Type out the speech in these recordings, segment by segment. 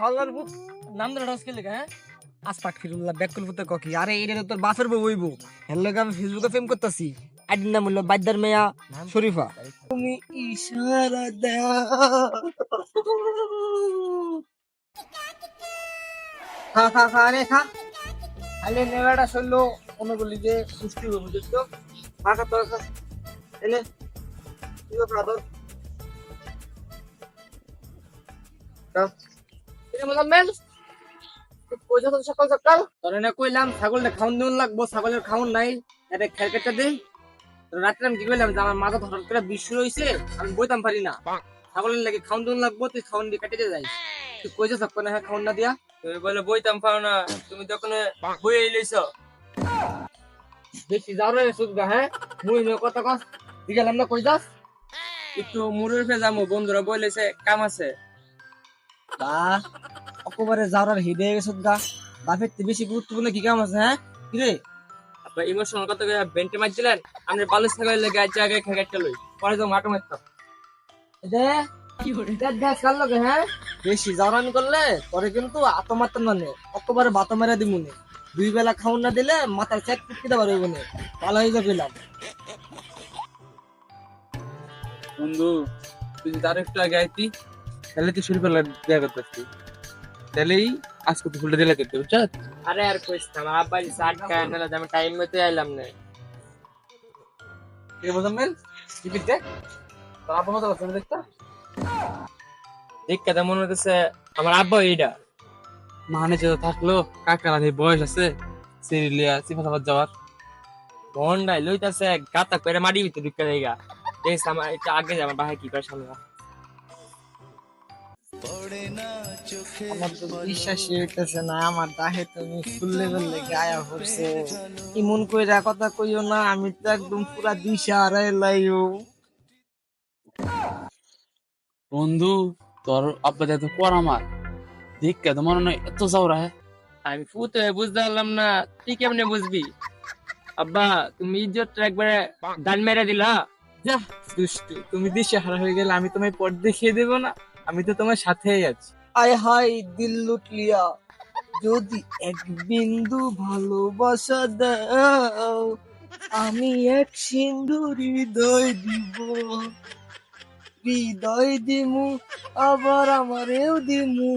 Howler ভূত নাম ধরে ঢসকে লেখা হ্যাঁ? আসপাক ফিরুল্লাহ, ব্যাকুল ভূতে ককি। আরে এটা তো তোর বাপের বউ হইব। এর লগে আমি ফেসবুকে ফেম করতেছি। আইডির নাম হলো বাইদার মেয়া শরীফা। তুমি ইশারা দাও। খা খা খা রে খা। আলে নেওয়াটা শুনলো, মনে করলি যে পুষ্টি হবে বুঝছিস তো? খা খা, তোর, খা। এলে, তুইও খা, তোর। খা। এরে মোজাম্মেল, তুই কইছো তো সকাল সকাল তোর এনে কইলাম ছাগলটা খাওন দিন লাগবো ছাগলের খাওন নাই এটা খের কেটে দে। তো রাত্রে আমি কি কইলাম যে আমার মাথা হঠাৎ করে বিশ্ব হইছে আমি বইতাম পারি না। ছাগলের লাগে খাওন দিন লাগবো তুই খাওন দিয়ে কেটে যাই তুই কইছো সব না হ্যাঁ খাওন না দিয়া? তুমি বলে বইতাম পাও না তুমি তখন বই এলিছ বেশি যাও রে সুদগা হ্যাঁ? মুই নিয়ে কথা কস দিগেলাম না কই যাস? একটু মুরুর ফে যাব বন্ধুরা বলেছে কাম আছে। বা অকবারে যাওয়ার হৃদয়ে গেছে গা। বাপের থেকে বেশি গুরুত্বপূর্ণ কি কাম আছে হ্যাঁ? কি রে? আপনার ইমোশনাল কত করে বেন্টে মারছিলেন আপনি বালু ছাগল লেগে আজ আগে খেয়ে লই। পরে তো মাটো মারতাম দে কি করে দেখ দেখ কাল লগে হ্যাঁ? বেশি জারান করলে পরে কিন্তু আত মারতাম না নে। অকবারে বাত মেরা দিমুনে দুই বেলা খাওন না দিলে মাথার চেক কুটকি দেবার হইব না। ভালো হয়ে যাবে পেলাম বন্ধু তুই যদি আরও একটু আগে আইতি তাহলে তুই শুরু করলে দেয়া করতে তাহলেই আজকে তো ফুলটা দিলে করতে বুঝছ? আরে আর কইস না আমার আব্বা যে সাত খায় না আমি টাইম মতো আইলাম না। কি মোজাম্মেল কি পিতে তোর আব্বা মতো কথা দেখতা? দেখ মনে হতেছে আমার আব্বা এইটা মানে যে থাকল কাকার আধে বয়স আছে সিরিলিয়া সিফা সাফাত যাওয়ার। মন্ডাই লইতাছে গাতা করে মাটি ভিতরে ঢুকে জায়গা দেখ আমার এটা আগে যা আমার বাহায় কি করে সামনে। আমার তো বিশ্বাসই হইতেছে না আমার দাহে তুমি ফুল লেভেল লেগে আয়া পড়ছে। ইমন কইরা কথা কইও না আমি তো একদম পুরা দিশা হারাই লাইও। বন্ধু তোর আব্বা এত পড়া আমার। দেখ কে তোমার এত যাওরা হ্যাঁ? আমি ফুতে বুঝতে পারলাম না তুই কেমনে বুঝবি? আব্বা তুমি ইজ্জতটা একবারে দান মেরে দিলা। যা। দুষ্টু তুমি দিশা হারা হয়ে গেলে আমি তোমায় পর দেখিয়ে দেব না। আমি তো তোমার সাথেই আছি। আয় হাই দিল লুটলিয়া যদি এক বিন্দু ভালোবাসা দাও আমি এক সিন্ধু হৃদয় দিব। হৃদয় দিমু আবার আমারেও দিমু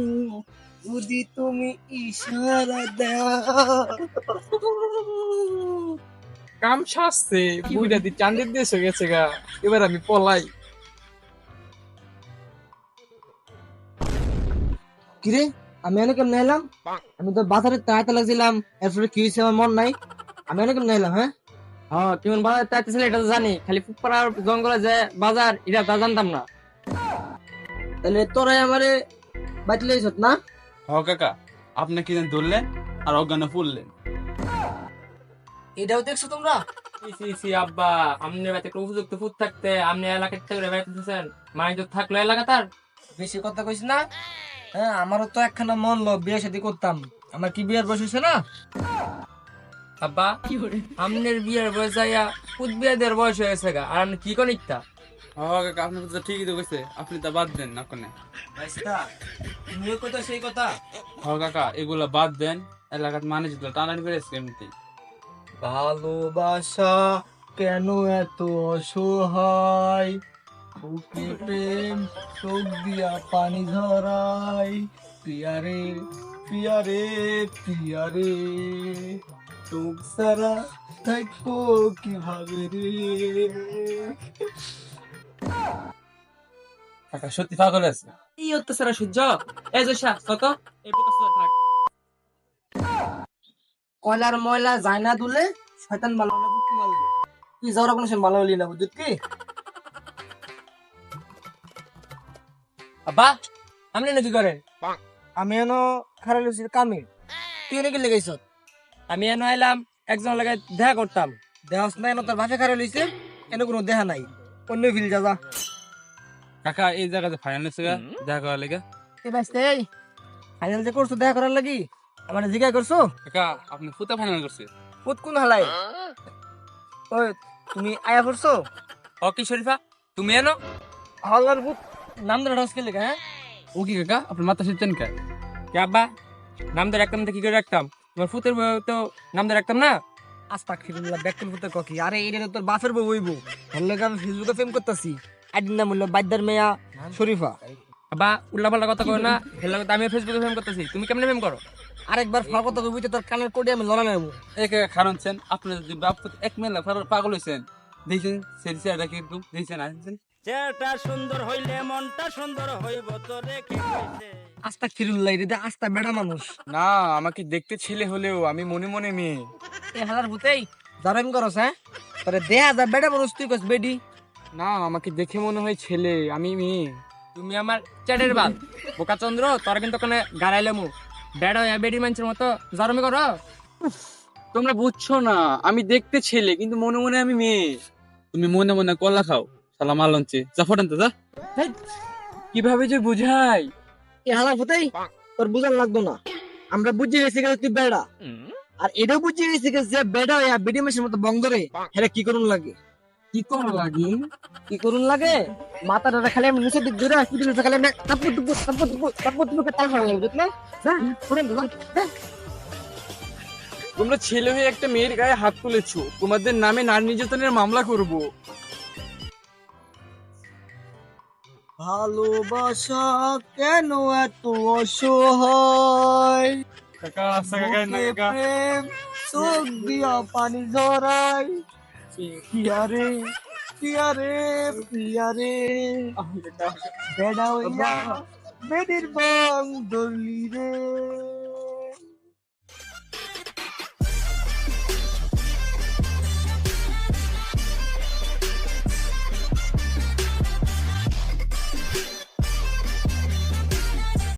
যদি তুমি ইশারা দাও। কাম শাস্তে বুইটা দি চান্দের দেশ হয়ে গেছে গা এবার আমি পলাই। কিরে? আমি অনেক কেমন এলাম? আমি তো বাজারে তাড়াতে লাগছিলাম এরপরে কি হয়েছে আমার মন নাই। আমি অনেক কেমন এলাম হ্যাঁ? হ্যাঁ কেমন বাজার চাইতেছিলে এটা তো জানি খালি ফুটপাড়ার জঙ্গলে যে বাজার এটা তা জানতাম না। তাহলে তোরাই আমারে বাঁচলে না? হ কাকা আপনি কি ধরলেন আর অজ্ঞানে ফুললেন। এটাও দেখছ তোমরা? সি সি সি আব্বা আপনি বাড়িতে উপযুক্ত ফুট থাকতে আপনি এলাকার থেকে বেড়াতে মাইজ থাকল এলাকা তার? বেশি কথা কইস না? হ্যাঁ আমারও তো একখানা মন লো বিয়ে শাদী করতাম। আমার কি বিয়ের বয়স হয়েছে না? আব্বা আপনার বিয়ের বয়স যাইয়া ফুট বিয়ে দেওয়ার বয়স হয়ে গেছে গা আর আপনি কি কোন ইচ্ছা হ কাকা আপনি তো ঠিকই তো কইছে আপনি তা বাদ দেন না কোনে। তুমিও কথা সেই কথা? হ কাকা এগুলা বাদ দেন এলাকার মানুষ টানানি করে এমনিতে। ভালোবাসা কেন এত অসহায়? বুকে প্রেম চোখ দিয়া পানি ঝরাই পিয়ারে পিয়ারে পিয়ারে। চোখ সারা থাকব কীভাবে রে। কাকা সত্যি পাগল আছে? এই অত্যাচার সূর্য। এই যে শাহ কত? এই বোকা থাক। কয়লার ময়লা যায় না দুলে শয়তান বুকি মারবে। তুই যাওয়ার কোনো সে ভালো হলি না বুঝত আব্বা আপনি নাকি করেন আমি এনো খারাপ লইছি কামে। তুই এনে কি আমি এনে এলাম একজন লাগে দেখা করতাম। দেহাস না এনো তোর ভাষা খারাপ লইছে এনে কোনো দেহা নাই। অন্য ফিল যা যা। কাকা এই জায়গাতে ফাইনাল হচ্ছে গা, দেখা করার লেগে। এই বাইসতে এই। ফাইনাল যে করছ দেখা করার লাগি? আমার জিজ্ঞাসা করছ? কাকা আপনি ফুটা ফাইনাল করছে। পুত কোন হালাই ওই তুমি আয়া পড়ছো? ও কি শরীফা তুমি এনো? হালার পুত নাম ধরে ঢসকে লেখা হ্যাঁ? ও কি কাকা আপনার মাথা শিখছেন কে? কে আব্বা? নাম ধরে রাখতাম তো কি করে রাখতাম? তোমার ফুতের বউ তো নাম ধরে রাখতাম না? আস্তাক ফিরুল্লাহ ব্যাকল ফুতে ককি। আরে এটা তোর বাপের বউ হইব। ওর লগে আমি ফেসবুকে ফেম করতেছি। আইডির নাম হলো বাইদার মেয়া শরীফা। আব্বা উল্লা পাল্লা কথা না। হেলা কথা আমি ফেসবুকে ফেম করতেছি। তুমি কেমনে ফেম করো? আরেকবার ফাল কথা কবি তোর কানের কোডে আমি লড়া নেব এক কারণ ছেন আপনি যদি বাপ এক মেলা পাগল হয়েছেন দেখছেন সেরি চেয়ারটা কিন্তু দেখছেন আসছেন চেহারাটা সুন্দর হইলে মনটা সুন্দর হইব তোরে কি হইছে? আস্তাক ফিরুল্লাহ এটা আস্তা বেড়া মানুষ। না আমাকে দেখতে ছেলে হলেও আমি মনে মনে মেয়ে। এই হাজার ভূতেই জারাম করস হ্যাঁ? তোরে দেয়া যা বেড়া মানুষ তুই কস বেডি। না আমাকে দেখে মনে হয় ছেলে আমি মেয়ে। তুমি আমার চ্যাটের বাল বোকা চন্দ্র তোর কিন্তু ওখানে গাড়াইলে মু বেড়া হয়ে বেডি মানুষের মতো জরমি করো তোমরা বুঝছ না আমি দেখতে ছেলে কিন্তু মনে মনে আমি মেয়ে। তুমি মনে মনে কলা খাও। সালাম আলঞ্চে যা ফোটান তো যা। কীভাবে যে বুঝাই? এই হালার ভূতেই তোর বুঝার লাগতো না। আমরা বুঝে গেছি গেছে তুই বেড়া। আর এটাও বুঝে গেছি গেছে যে বেড়া হইয়া বেডি মেশিনের মতো বন্ধ রে হেরা কি করুন লাগে? কি করা লাগে? কি করুন লাগে? মাথাটা খালি আমি দিক ধরে আসি দিলে খালি আমি তাপর টুপু তাপর টুপু তাপর টুপু তাল করা লাগবে বুঝলে? যা শুনেন তো, যা। তোমরা ছেলে হয়ে একটা মেয়ের গায়ে হাত তুলেছো। তোমাদের নামে নারী নির্যাতনের মামলা করব। ভালোবাসা কেন এত অসহায়? কাকা বুকে প্রেম চোখ দিয়া পানি ঝরাই। পিয়ারে পিয়ারে পিয়ারে বেড়া বেডির বাং দলি রে।